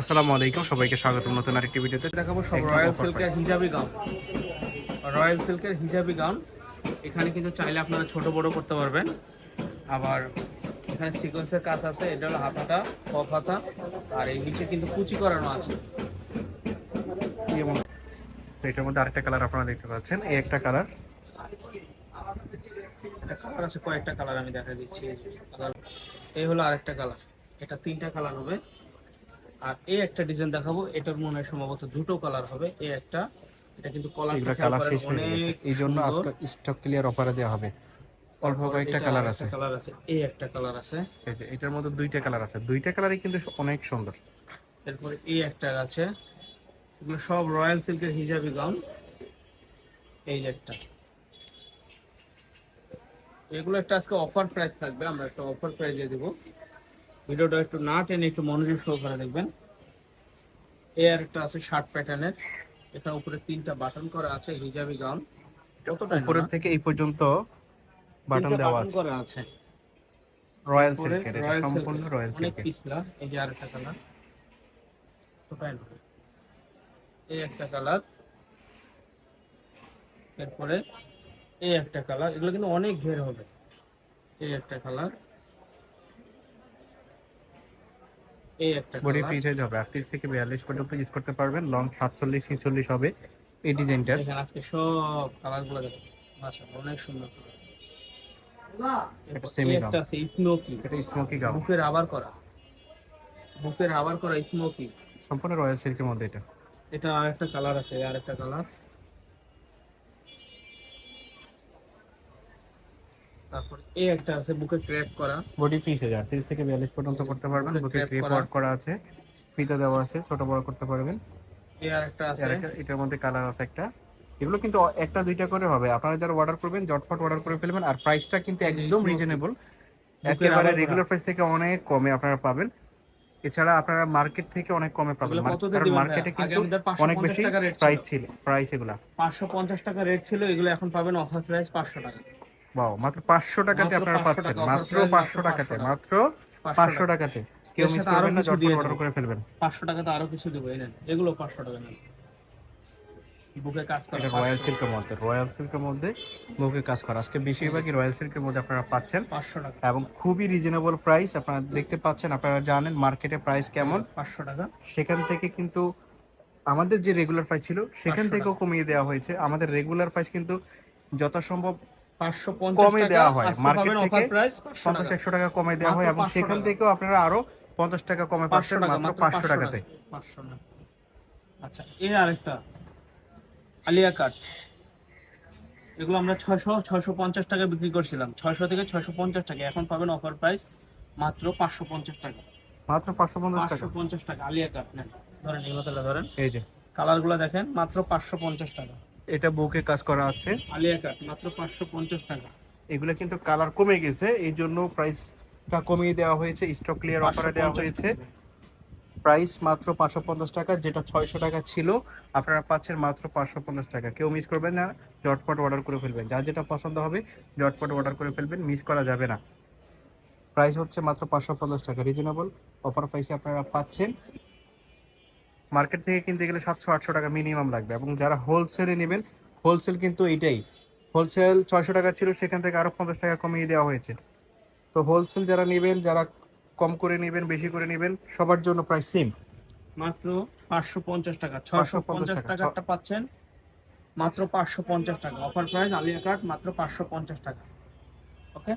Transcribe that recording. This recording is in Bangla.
আসসালামু আলাইকুম সবাইকে স্বাগত নতুন আরেকটি ভিডিওতে। দেখাবো সব রয়্যাল সিল্কের। Hijabi gown. রয়্যাল সিল্কের হিজাবি গাউন। এখানে কিন্তু চাইলে আপনারা ছোট বড় করতে পারবেন। আবার এখানে সিকোয়েন্সের কাজ আছে এটা হলো হাতাটা কফ হাতা আর এই নিচে কিন্তু কুচি করানো আছে। এটার মধ্যে আরেকটা কালার আপনারা দেখতে পাচ্ছেন এই একটা কালার কালার আছে কয়েকটা কালার আমি দেখা দিচ্ছি। এই হলো আরেকটা কালার এটা তিনটা কালার হবে। আর এই একটা ডিজাইন দেখাবো এটার মনে হয় সম্ভবত দুটো কালার হবে। এই একটা এটা কিন্তু কলার কালার শেষ হয়ে গেছে। এই জন্য আজকে স্টক ক্লিয়ার অফারে দেওয়া হবে। অল্প কয়েকটা কালার আছে। কালার আছে এই একটা কালার আছে। এই যে এটার মধ্যে দুইটা কালার আছে। দুইটা কালারই কিন্তু অনেক সুন্দর। এরপরে এই একটা আছে এগুলো সব রয়্যাল সিল্কের হিজাবি গাউন এই যে একটা। এগুলো একটা আজকে অফার প্রাইস থাকবে আমরা একটা অফার প্রাইস দিয়ে দেবো। ভিডিওটা একটু না টেনে একটু মনোযোগ সহকারে দেখবেন। এই আর একটা আছে শার্ট প্যাটার্নের এটা উপরে তিনটা বাটন করা আছে হিজাবি গাউন কতটা উপরের থেকে এই পর্যন্ত বাটন দেওয়া আছে। করা আছে। রয়্যাল সিল্কের এটা সম্পূর্ণ। রয়্যাল অনেক সিল্কের পিছলা এই যে আরেকটা কালার না এই একটা কালার এরপরে এই একটা কালার এগুলো কিন্তু অনেক ঘের হবে। এই একটা কালার এই একটা বডি কালার ফ্রি সাইজ হবে। আটত্রিশ থেকে বিয়াল্লিশ পর্যন্ত ইউজ করতে পারবেন। লং সাতচল্লিশ ছিচল্লিশ হবে এই ডিজাইনটার এখানে আজকে সব কালারগুলো দেখো। মাশাআল্লাহ অনেক সুন্দর এটা gown। একটা আছে স্মোকি এটা স্মোকি গাউন বুকের আবার করা। বুকের আবার করা স্মোকি সম্পূর্ণ রয়্যাল সিল্কের মধ্যে এটা। এটা আরেকটা কালার আছে আরেকটা কালার তারপর এই একটা আছে বুকে ক্র্যাপ করা। বডি ফ্রি সাইজ আটত্রিশ থেকে বিয়াল্লিশ পর্যন্ত করতে পারবেন। বুকে crep ক্রিপ করা। ওয়ার্ক করা আছে ফিতা দেওয়া আছে ছোট বড় করতে পারবেন। এই আরেকটা আছে। আর একটা- এটার মধ্যে কালার আছে একটা। এগুলো কিন্তু একটা দুইটা করে হবে। আপনারা যারা অর্ডার করবেন জটফট অর্ডার করে ফেলবেন আর প্রাইসটা কিন্তু একদম। রিজনেবল একেবারে রেগুলার প্রাইস থেকে অনেক কমে আপনারা পাবেন। এছাড়া আপনারা মার্কেট থেকে অনেক কমে পাবেন। কারণ মার্কেটে কিন্তু অনেক বেশি। প্রাইস ছিল। প্রাইস এগুলা। পাঁচশো পঞ্চাশ টাকা রেট ছিল এগুলো এখন পাবেন অফার প্রাইস পাঁচশো টাকা। বাও মাত্র পাঁচশো টাকাতে মাত্র আপনারা পাচ্ছেন মাত্র price পাঁচশো মাত্র টাকাতে মাত্র 500 পাঁচশো টাকাতে। কেউ মিস করবেন না অর্ডার করে ফেলবেন। পাঁচশো টাকাতে আরও কিছু দেবো এই নেন। এগুলো পাঁচশো টাকা নেন। বুকে কাজ করা রয়্যাল সিল্কের মধ্যে রয়্যাল সিল্কের মধ্যে মুখে কাজ করা। আজকে বেশিরভাগই রয়্যাল সিল্কের মধ্যে আপনারা পাচ্ছেন। পাঁচশো টাকা। এবং খুবই রিজনেবল প্রাইস আপনারা দেখতে পাচ্ছেন আপনারা জানেন মার্কেটে প্রাইস কেমন। পাঁচশো টাকা। সেখান থেকে কিন্তু আমাদের যে রেগুলার প্রাইস ছিল সেখান 500 থেকেও কমিয়ে দেওয়া হয়েছে। আমাদের রেগুলার প্রাইস কিন্তু যথাসম্ভব কমে দেওয়া হয়। আজকে থেকে offer price 500 পঞ্চাশ একশো টাকা কমে দেওয়া হয় এবং সেখান থেকেও আপনারা আরও পঞ্চাশ টাকা কমে পাচ্ছেন মাত্র মাত্র পাঁচশো টাকাতে। টাকা। পাঁচশো না আচ্ছা এই আরেকটা। আলিয়া কাট এগুলো আমরা ছয়শো ছয়শো পঞ্চাশ টাকা বিক্রি করছিলাম। ছয়শো থেকে ছয়শো পঞ্চাশ টাকা। এখন পাবেন অফার প্রাইস মাত্র পাঁচশো পঞ্চাশ টাকা। মাত্র পাঁচশো পঞ্চাশ টাকা। পঞ্চাশ টাকা। আলিয়া কাট নেন। ধরেন এই ধরেন। এই যে। কালারগুলো দেখেন মাত্র পাঁচশো পঞ্চাশ টাকা। এটা বুকে কাজ করা আছে। আলিয়া কাট মাত্র পাঁচশো পঞ্চাশ টাকা। এগুলো কিন্তু কালার কমে গেছে এই জন্য প্রাইসটা কমিয়ে দেওয়া হয়েছে স্টক ক্লিয়ার অফারে দেওয়া হয়েছে। প্রাইস মাত্র পাঁচশো পঞ্চাশ টাকা যেটা ছয়শো টাকা ছিল আপনারা পাচ্ছেন মাত্র পাঁচশো পঞ্চাশ টাকা। কেউ মিস করবেন না জটপট অর্ডার করে ফেলবেন। যার যেটা পছন্দ হবে জটপট অর্ডার করে ফেলবেন মিস করা যাবে না। প্রাইস হচ্ছে মাত্র পাঁচশো পঞ্চাশ টাকা। রিজনেবল অফার প্রাইসে আপনারা পাচ্ছেন। মার্কেট থেকে কিনতে গেলে সাতশো আটশো টাকা মিনিমাম লাগবে। এবং যারা হোলসেলে নেবেন হোলসেল কিন্তু এইটাই হোলসেল ছয়শো টাকা ছিল সেখান থেকে আরও পঞ্চাশ টাকা কমিয়ে দেওয়া হয়েছে। তো হোলসেল যারা নেবেন যারা কম করে নেবেন বেশি করে নেবেন সবার জন্য প্রায় সেম মাত্র পাঁচশো পঞ্চাশ টাকা ছয়শো 550 পঞ্চাশ টাকা। টাকাটা পাচ্ছেন মাত্র পাঁচশো পঞ্চাশ টাকা। অফার প্রাইস আলিয়া কাট মাত্র পাঁচশো পঞ্চাশ টাকা। ওকে